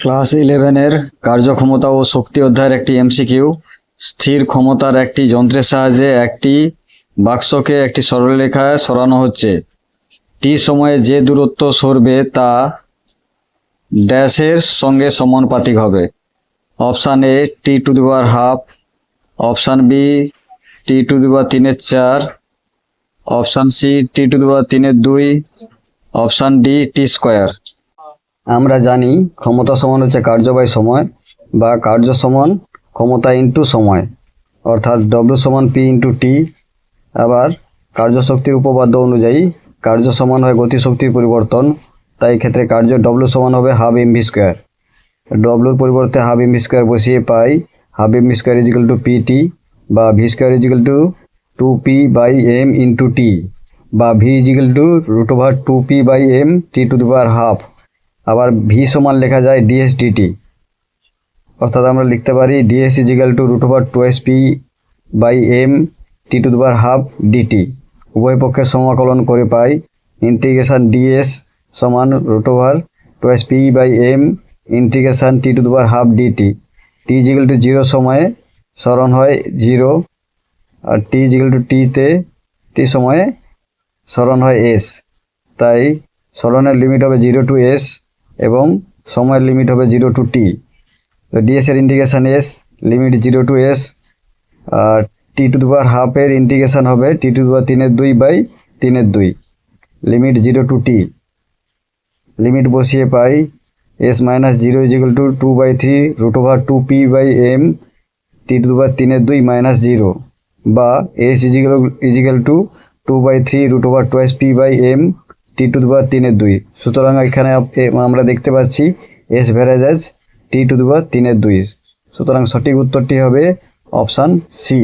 Class ইলেভেনের কার্যক্ষমতা ও শক্তি অধ্যায়ের একটি এমসিকিউ। স্থির ক্ষমতার একটি যন্ত্রের সাহায্যে একটি বাক্সকে একটি সরলরেখায় সরানো হচ্ছে। টি সময়ে যে দূরত্ব সরবে তা ড্যাশের সঙ্গে সমানুপাতিক হবে। Option A, T to the power half. Option B, T to the power তিনের চার। Option C, T to the power তিনের দুই। Option D, T square. আমরা জানি ক্ষমতা সমান হচ্ছে কার্য বাই সময় বা কার্য সমান ক্ষমতা ইন্টু সময়, অর্থাৎ ডব্লিউ সমান পি ইন্টু টি আবার কার্যশক্তির উপপাদ্য অনুযায়ী কার্য সমান হয় গতিশক্তির পরিবর্তন, তাই ক্ষেত্রে কার্য ডব্লিউ সমান হবে হাফ এম ভি স্কোয়ার ডব্লুর পরিবর্তে হাফ এম ভি স্কোয়ার বসিয়ে পাই half M V square equal to P T বা V square equal to two P by M into T বা V equal to root over two P by M T to the power half আবার V সমান লেখা যায় DS DT অর্থাৎ আমরা লিখতে পারি DS equal to root over two S P by M T to the power half DT উভয় পক্ষের সমাকলন করে পাই ইন্টিগ্রেশন ডিএস সমান root over two S P by M integration T to the power half DT T equal to zero সময়ে স্মরণ হয় zero আর টি ইজিক্যাল টু টিতে টি সময়ে স্মরণ হয় এস তাই স্মরণের লিমিট হবে জিরো টু এস এবং সময়ের লিমিট হবে জিরো টু টি তো ডিএস এর integration S limit zero to S R T two দুবার হাফের ইন্টিগ্রেশন হবে টি টু দুবার তিনের দুই বাই তিনের দুই। Limit zero to T limit বসিয়ে পাই S minus zero equal to two by three root over two P by M T to দুবার তিনের দুই মাইনাস জিরো বা S equal equal to two by three root over twice P by M T to দুবার তিনের দুই সুতরাং এখানে আমরা দেখতে পাচ্ছি এস ভ্যারাজাজ টি টু দুবার তিনের দুই সুতরাং সঠিক উত্তরটি হবে অপশান সি